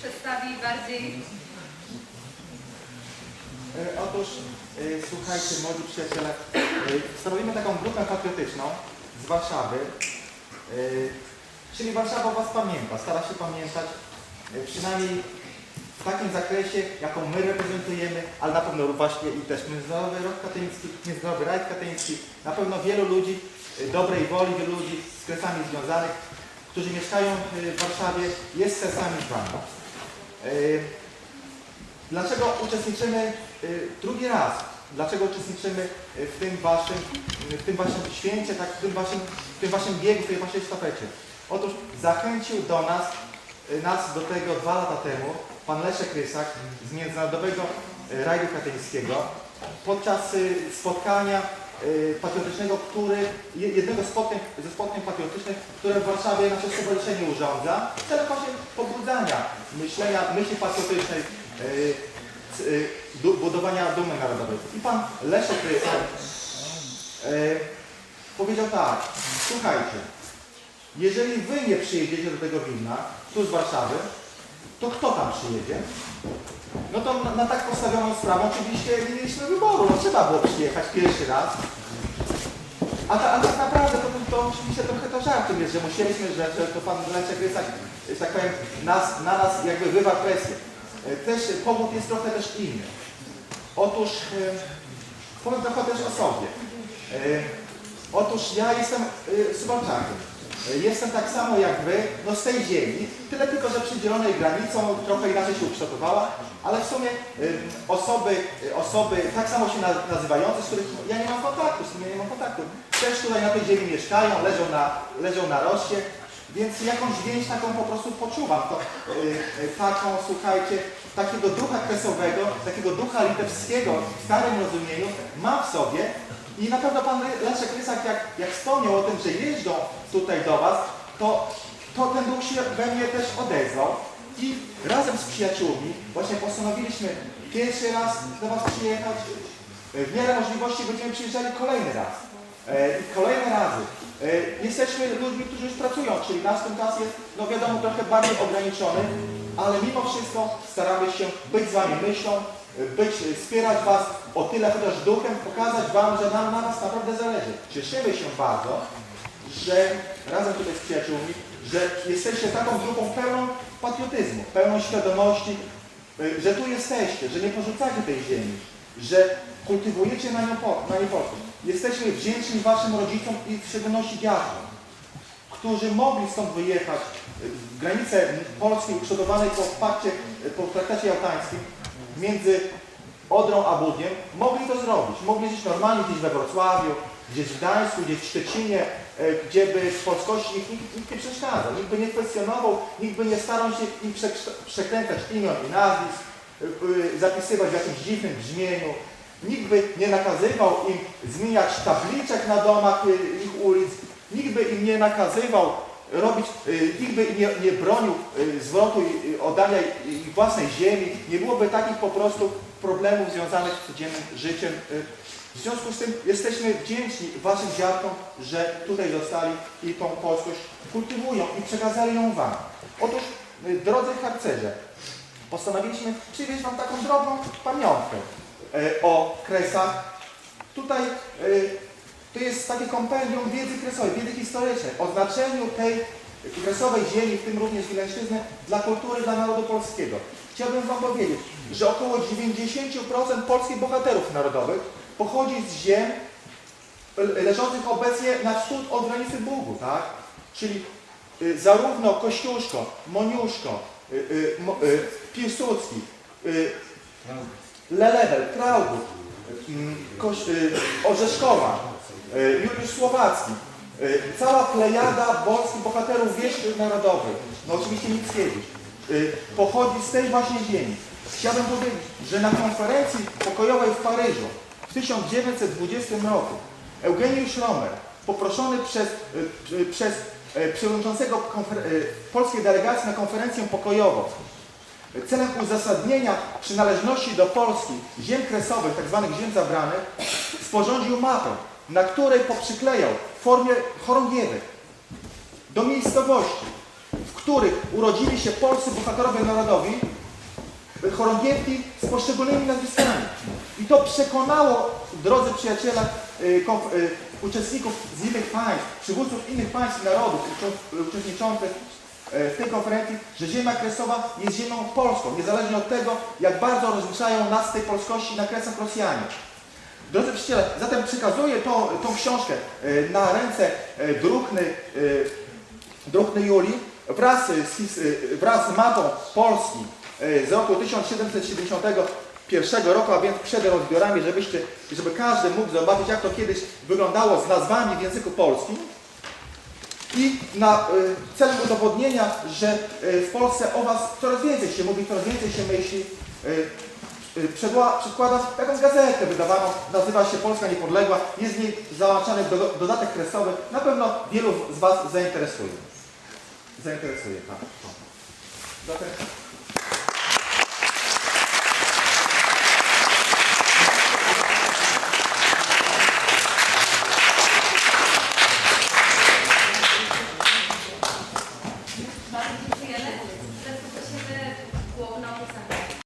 przedstawi bardziej E, Otóż, e, słuchajcie, młodzi przyjaciele, e, stanowimy taką grupę patriotyczną z Warszawy, czyli Warszawa Was pamięta, stara się pamiętać, przynajmniej w takim zakresie, jaką my reprezentujemy, ale na pewno właśnie i też Międzynarodowy Rok Katyński, Międzynarodowy Rajd Katyński, na pewno wielu ludzi, dobrej woli, wielu ludzi z kresami związanych, którzy mieszkają w Warszawie, jest sercami z Wami. E, Dlaczego uczestniczymy y, drugi raz? Dlaczego uczestniczymy y, w tym waszym, y, w tym waszym święcie, tak, w, tym waszym, w tym waszym biegu, w tej waszej sztafecie? Otóż zachęcił do nas, y, nas do tego dwa lata temu pan Leszek Rysak z Międzynarodowego y, Rajdu Katyńskiego podczas y, spotkania y, patriotycznego, który, je- jednego z spotkań, ze spotkań patriotycznych, które w Warszawie nasze stowarzyszenie urządza, celem właśnie pobudzania myślenia, myśli patriotycznej, y, y, budowania dumy narodowej. I pan Leszek y, powiedział tak, słuchajcie, jeżeli wy nie przyjedziecie do tego Wilna, tu z Warszawy, to kto tam przyjedzie? No to na, na tak postawioną sprawę oczywiście nie mieliśmy wyboru, no trzeba było przyjechać pierwszy raz. A, ta, a tak naprawdę to, to oczywiście trochę to żartem jest, że musieliśmy, że, że to pan Leszek Rysak, że tak powiem, nas, na nas jakby wywarł presję. E, Też powód jest trochę też inny. Otóż e, powiem trochę też o sobie. E, Otóż ja jestem subalczakiem. E, Jestem tak samo jak wy, no z tej ziemi, tyle tylko, że przydzielonej granicą trochę inaczej się ukształtowała, ale w sumie e, osoby, e, osoby tak samo się na- nazywające, z których ja nie mam kontaktu, z którymi ja nie mam kontaktu, też tutaj na tej ziemi mieszkają, leżą na, leżą na roście, więc jakąś więź taką po prostu poczuwam. To, e, taką, słuchajcie, takiego ducha kresowego, takiego ducha litewskiego w starym rozumieniu mam w sobie i na pewno pan Leszek Rysak, jak, jak wspomniał o tym, że jeżdżą tutaj do Was, to, to ten duch się we mnie też odezwał i razem z przyjaciółmi właśnie postanowiliśmy pierwszy raz do Was przyjechać. W miarę możliwości będziemy przyjeżdżali kolejny raz. E, I kolejne razy. E, Jesteśmy ludźmi, którzy już pracują, czyli nasz ten czas jest, no wiadomo, trochę bardziej ograniczony, ale mimo wszystko staramy się być z Wami myślą, być, wspierać Was o tyle chociaż duchem, pokazać Wam, że nam na Was naprawdę zależy. Cieszymy się bardzo, że razem tutaj z przyjaciółmi, że jesteście taką grupą pełną patriotyzmu, pełną świadomości, y, że tu jesteście, że nie porzucacie tej ziemi, że kultywujecie na nią, na polskość. Jesteśmy wdzięczni Waszym rodzicom i w szczególności dziadkom, którzy mogli stąd wyjechać y, w granicę Polski uprzodowanej po pakcie, y, po traktacie jałtańskim między Odrą a Budniem, mogli to zrobić. Mogli żyć normalnie gdzieś we Wrocławiu, gdzieś w Gdańsku, gdzieś w Szczecinie, e, gdzie by w polskości nikt, nikt, nikt nie przeszkadzał, nikt by nie kwestionował, nikt by nie starał się im przekręcać imion i nazwisk, e, zapisywać w jakimś dziwnym brzmieniu. Nikt by nie nakazywał im zmieniać tabliczek na domach ich ulic, nikt by im nie nakazywał robić, y, nikt by nie, nie bronił y, zwrotu i y, oddania ich własnej ziemi, nie byłoby takich po prostu problemów związanych z codziennym życiem. W związku z tym jesteśmy wdzięczni Waszym dziadkom, że tutaj zostali i tą polskość kultywują i przekazali ją Wam. Otóż, drodzy harcerze, postanowiliśmy przywieźć Wam taką drobną pamiątkę o kresach. Tutaj to jest takie kompendium wiedzy kresowej, wiedzy historycznej, o znaczeniu tej kresowej ziemi, w tym również Wileńszczyzny, dla kultury, dla narodu polskiego. Chciałbym Wam powiedzieć, że około 90% polskich bohaterów narodowych pochodzi z ziem le- leżących obecnie na wschód od granicy Bugu, tak? Czyli y, zarówno Kościuszko, Moniuszko, y, y, Mo- y, Piłsudski, y, Lelewel, mm, Koś- y, Orzeszkowa, y, Juliusz Słowacki, y, cała plejada polskich bohaterów wieśnych narodowych, no oczywiście Mickiewicz, y, pochodzi z tej właśnie ziemi. Chciałbym powiedzieć, że na konferencji pokojowej w Paryżu w 1920 roku Eugeniusz Romer, poproszony przez, przez przewodniczącego polskiej delegacji na konferencję pokojową, celem uzasadnienia przynależności do Polski ziem kresowych, tzw. ziem zabranych, sporządził mapę, na której poprzyklejał w formie chorągiewek do miejscowości, w których urodzili się polscy bohaterowie narodowi, chorągiewki z poszczególnymi nazwiskami. I to przekonało, drodzy przyjaciele, y, y, uczestników z innych państw, przywódców innych państw i narodów uczestniczących y, w tej konferencji, że ziemia kresowa jest ziemią polską, niezależnie od tego, jak bardzo rozliczają nas z tej polskości na kresach Rosjanie. Drodzy przyjaciele, zatem przekazuję tą, tą książkę y, na ręce y, druhny, y, druhny Julii wraz z, wraz z mapą Polski z roku 1771 roku, a więc przed rozbiorami, żebyście, żeby każdy mógł zobaczyć, jak to kiedyś wyglądało z nazwami w języku polskim. I na y, celem udowodnienia, że y, w Polsce o Was coraz więcej się mówi, coraz więcej się myśli, y, przedła- przedkładam taką gazetę wydawaną, nazywa się Polska Niepodległa, jest w niej załączany do, dodatek kresowy, na pewno wielu z Was zainteresuje. Zainteresuje, tak. Zatem